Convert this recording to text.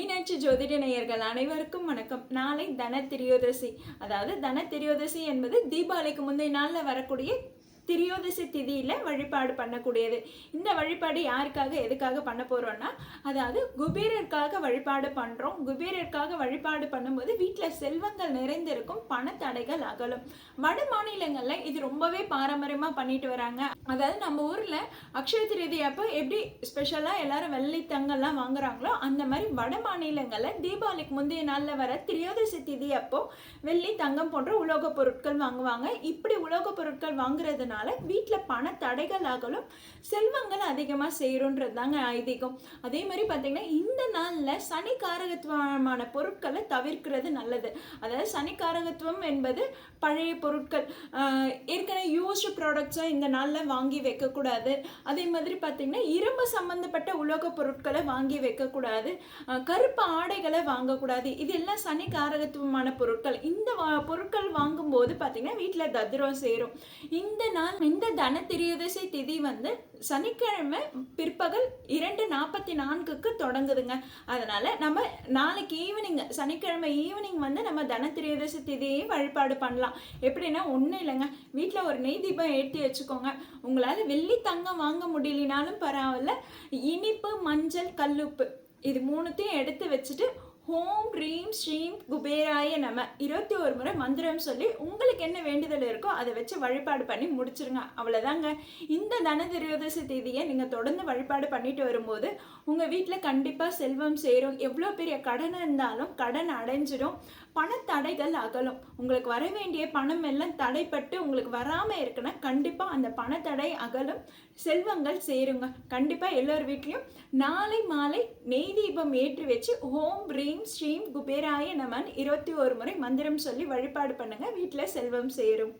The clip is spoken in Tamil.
மீனாட்சி ஜோதிட நேயர்கள் அனைவருக்கும் வணக்கம். நாளை தன திரியோதசி அதாவது தன திரியோதசி என்பது தீபாவளிக்கு முந்தைய நாளில் வரக்கூடிய திரியோதசி திதியில் வழிபாடு பண்ணக்கூடியது. இந்த வழிபாடு யாருக்காக எதுக்காக பண்ண போகிறோன்னா அதாவது குபீரருக்காக வழிபாடு பண்ணுறோம் குபீரருக்காக வழிபாடு பண்ணும்போது வீட்டில் செல்வங்கள் நிறைந்திருக்கும் பணத்தடைகள் அகலும். வட மாநிலங்களில் இது ரொம்பவே பாரம்பரியமாக பண்ணிட்டு வராங்க. அதாவது நம்ம ஊரில் அக்ஷய திருதி அப்போ எப்படி ஸ்பெஷலாக எல்லாரும் வெள்ளி தங்கம்லாம் வாங்குறாங்களோ அந்த மாதிரி வட மாநிலங்களில் தீபாவளிக்கு முந்தைய நாளில் வர திரியோதசி திதி அப்போ வெள்ளி தங்கம் போன்ற உலோக பொருட்கள் வாங்குவாங்க. இப்படி உலோக பொருட்கள் வாங்குறதுனால வீட்டில் பண தடைகள் ஆகலும் செல்வங்கள் அதிகமாக செய்கிறோன்றது தாங்க ஐதீகம். அதே மாதிரி பார்த்தீங்கன்னா இந்த நாளில் சனி காரகத்துவமான பொருட்களை தவிர்க்கிறது நல்லது. அதாவது சனி காரகத்துவம் என்பது பழைய பொருட்கள் ஆஹ் ப்ராடக்ட்ஸை இந்த நாளில் வாங்கி வைக்கக்கூடாது. அதே மாதிரி பார்த்திங்கன்னா இரும்பு சம்மந்தப்பட்ட உலோக பொருட்களை வாங்கி வைக்கக்கூடாது. கருப்பு ஆடைகளை வாங்கக்கூடாது. இது எல்லாம் சனி காரகத்துவமான பொருட்கள். இந்த பொருட்கள் வாங்கும்போது பார்த்திங்கன்னா வீட்டில் தத்ரம் சேரும். இந்த நாள் இந்த தன திரியோதசி திதி வந்து சனிக்கிழமை பிற்பகல் இரண்டு நாற்பத்தி நான்குக்கு தொடங்குதுங்க. அதனால நம்ம நாளைக்கு ஈவினிங் சனிக்கிழமை ஈவினிங் வந்து நம்ம தன திதியை வழிபாடு பண்ணலாம். எப்படின்னா ஒன்றும் இல்லைங்க. வீட்டில் ஒரு நெய் தீபம் ஏற்றி வச்சுக்கோங்க. உங்களால் வெள்ளி தங்கம் வாங்க முடியலனாலும் பரவாயில்ல. இனிப்பு மஞ்சள் கல்லுப்பு இது மூணுத்தையும் எடுத்து வச்சுட்டு ஹோம் ரீம் ஸ்ரீம் குபேராய நம. இருபத்தி ஒரு முறை மந்திரம் சொல்லி உங்களுக்கு என்ன வேண்டுதல் இருக்கோ அதை வச்சு வழிபாடு பண்ணி முடிச்சிருங்க. அவ்வளோதாங்க இந்த தன திரியோதசி தேதியை நீங்கள் தொடர்ந்து வழிபாடு பண்ணிட்டு வரும்போது உங்கள் வீட்டில் கண்டிப்பாக செல்வம் சேரும். எவ்வளோ பெரிய கடன் இருந்தாலும் கடன் அடைஞ்சிடும். பணத்தடைகள் அகலும். உங்களுக்கு வர வேண்டிய பணம் எல்லாம் தடைப்பட்டு உங்களுக்கு வராமல் இருக்குன்னா கண்டிப்பாக அந்த பணத்தடை அகலும். செல்வங்கள் சேருங்க. கண்டிப்பாக எல்லோர் வீட்லேயும் நாளை மாலை நெய் தீபம் ஏற்றி வச்சு ஓம் ரீம் ஸ்ரீம் குபேராய நமன் இருபத்தி ஒரு முறை மந்திரம் சொல்லி வழிபாடு பண்ணுங்கள் வீட்டில் செல்வம் சேரும்.